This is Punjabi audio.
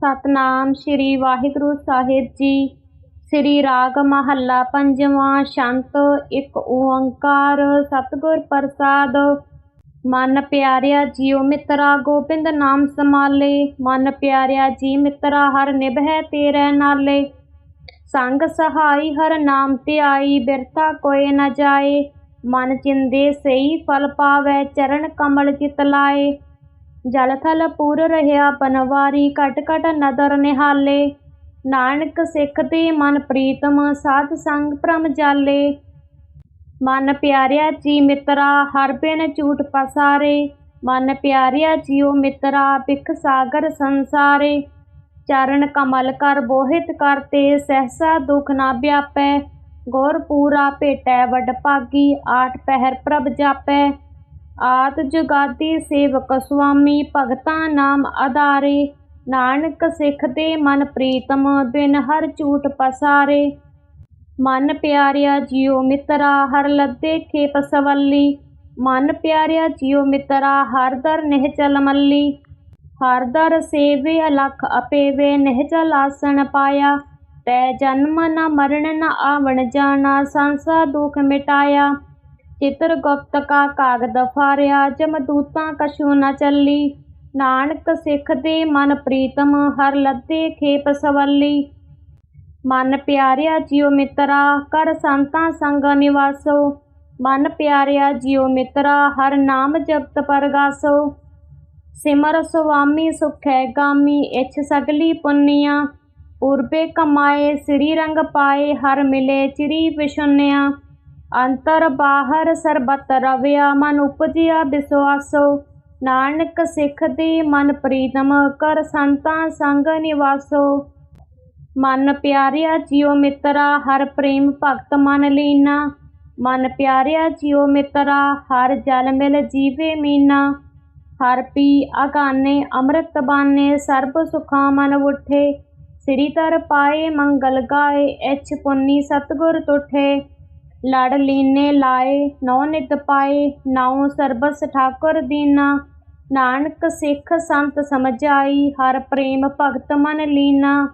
ਸਤਨਾਮ ਸ੍ਰੀ ਵਾਹਿਗੁਰੂ ਸਾਹਿਬ ਜੀ। ਸ੍ਰੀ ਰਾਗ ਮਹੱਲਾ ਪੰਜਵਾਂ ਸ਼ੰਤ, ਇੱਕ ਓੰਕਾਰ ਸਤਿਗੁਰ ਪ੍ਰਸਾਦ। ਮਨ ਪਿਆਰਿਆ ਜੀਉ ਮਿੱਤਰਾ, ਗੋਬਿੰਦ ਨਾਮ ਸਮਾਲੇ ਮਨ ਪਿਆਰਿਆ ਜੀ ਮਿੱਤਰਾ, ਹਰ ਨਿਭੈ ਤੇਰੇ ਨਾਲੇ। ਸੰਗ ਸਹਾਈ ਹਰ ਨਾਮ ਧਿਆਈ ਬਿਰਤਾ ਕੋਇ ਨਾ ਜਾਏ। ਮਨ ਚਿੰਦੇ ਸਈ ਫਲ ਪਾਵੈ, ਚਰਨ ਕਮਲ ਚਿਤ ਲਾਏ। ਜਲ ਥਲ ਪੂਰ ਰਹਿਆ ਬਨਵਾਰੀ ਘਟ ਘਟ ਨਦਰ ਨਿਹਾਲੇ। ਨਾਨਕ ਸਿੱਖ ਤੇ ਮਨ ਪ੍ਰੀਤਮ, ਸਾਧ ਸੰਗ ਭ੍ਰਮ ਜਾਲੇ। ਮਨ ਪਿਆਰਿਆ ਜੀ ਮਿੱਤਰਾ, ਹਰ ਬਿਨ ਝੂਠ ਪਸਾਰੇ। ਮਨ ਪਿਆਰਿਆ ਜੀਉ ਮਿੱਤਰਾ ਬਿਖ ਸਾਗਰ ਸੰਸਾਰੇ। ਚਰਨ ਕਮਲ ਕਰ ਬੋਹਿਤ ਕਰਤੇ, ਸਹਸਾ ਦੁਖ ਨਾ ਵਿਆਪੈ। ਗੁਰ ਪੂਰਾ ਭੇਟੈ ਵਡ ਭਾਗੀ, ਆਠ ਪਹਿਰ ਪ੍ਰਭ ਜਾਪੈ। ਆਦ ਜੁਗਾਦੀ ਸੇਵਕ ਸੁਆਮੀ ਭਗਤਾਂ ਨਾਮ ਆਧਾਰੇ। ਨਾਨਕ ਸਿੱਖ ਤੇ ਮਨ ਪ੍ਰੀਤਮ ਬਿਨ ਹਰ ਝੂਠ ਪਸਾਰੇ। ਮਨ ਪਿਆਰਿਆ ਜੀਉ ਮਿੱਤਰਾ, ਹਰ ਲੱਦੇ ਖੇਪ ਸਵੱਲੀ। ਮਨ ਪਿਆਰਿਆ ਜੀਉ ਮਿੱਤਰਾ, ਹਰ ਦਰ ਨਿਹਚਲ ਮੱਲੀ। ਹਰ ਦਰ ਸੇਵੇ ਅਲਖ ਅਪੇਵੇ ਨਿਹਚਲ ਆਸਣ ਪਾਇਆ। ਤੈ ਜਨਮ ਨ ਮਰਨ, ਨ ਆਵਣ ਜਾਣਾ, ਸੰਸਾ ਦੁਖ ਮਿਟਾਇਆ। ਚਿਤਰ ਗੁਪਤ ਕਾ ਕਾਗਦ ਫਾਰਿਆ, ਜਮਦੂਤਾਂ ਕਛੂ ਨ ਚੱਲੀ। ਨਾਨਕ ਸਿੱਖ ਦੇ ਮਨ ਪ੍ਰੀਤਮ, ਹਰ ਲੱਦੇ ਖੇਪ ਸਵੱਲੀ। ਮਨ ਪਿਆਰਿਆ ਜੀਉ ਮਿੱਤਰਾ, ਕਰ ਸੰਤਾਂ ਸੰਗ ਨਿਵਾਸੋ। ਮਨ ਪਿਆਰਿਆ ਜੀਉ ਮਿੱਤਰਾ, ਹਰ ਨਾਮ ਜਪਤ ਪਰਗਾਸੋ। ਸਿਮਰ ਸੁਆਮੀ ਸੁਖੈ ਗਾਮੀ, ਇਛ ਸਗਲੀ ਪੁੰਨੀਆਂ। ਪੂਰਬੇ ਕਮਾਏ, ਸ੍ਰੀ ਰੰਗ ਪਾਏ, ਹਰ ਮਿਲੇ ਚਿਰੀ ਵਿਸ਼ੁੰਨਿਆ ਅੰਤਰ ਬਾਹਰ ਸਰਬਤ ਰਵਿਆ, ਮਨ ਉਪਜਿਆ ਵਿਸਵਾਸੋ ਨਾਨਕ ਸਿੱਖ ਦੀ ਮਨ ਪ੍ਰੀਤਮ, ਕਰ ਸੰਤਾਂ ਸੰਗ ਨਿਵਾਸੋ। ਮਨ ਪਿਆਰਿਆ ਜੀਉ ਮਿੱਤਰਾ, ਹਰ ਪ੍ਰੇਮ ਭਗਤ ਮਨ ਲੀਨਾ। ਮਨ ਪਿਆਰਿਆ ਜੀਉ ਮਿੱਤਰਾ, ਹਰ ਜਲ ਮਿਲ ਜੀਵੇ ਮੀਨਾ। ਹਰ ਪੀ ਅਗਾਨੇ ਅੰਮ੍ਰਿਤ ਬਾਨੇ, ਸਰਬ ਸੁਖਾ ਮਨ ਉਠੇ। ਸ੍ਰੀ ਤਰ ਪਾਏ ਮੰਗਲ ਗਾਏ, ਇਛ ਪੁੰਨੀ ਸਤਗੁਰ ਤੁਠੇ। ਲੜ ਲੀਨੇ ਲਾਏ ਨੌ ਨਿਤ ਪਾਏ, ਨਾਉ ਸਰਬਸ ਠਾਕੁਰ ਦੀਨਾ। ਨਾਨਕ ਸਿੱਖ ਸੰਤ ਸਮਝਾਈ ਹਰ ਪ੍ਰੇਮ ਭਗਤ ਮਨ ਲੀਨਾ।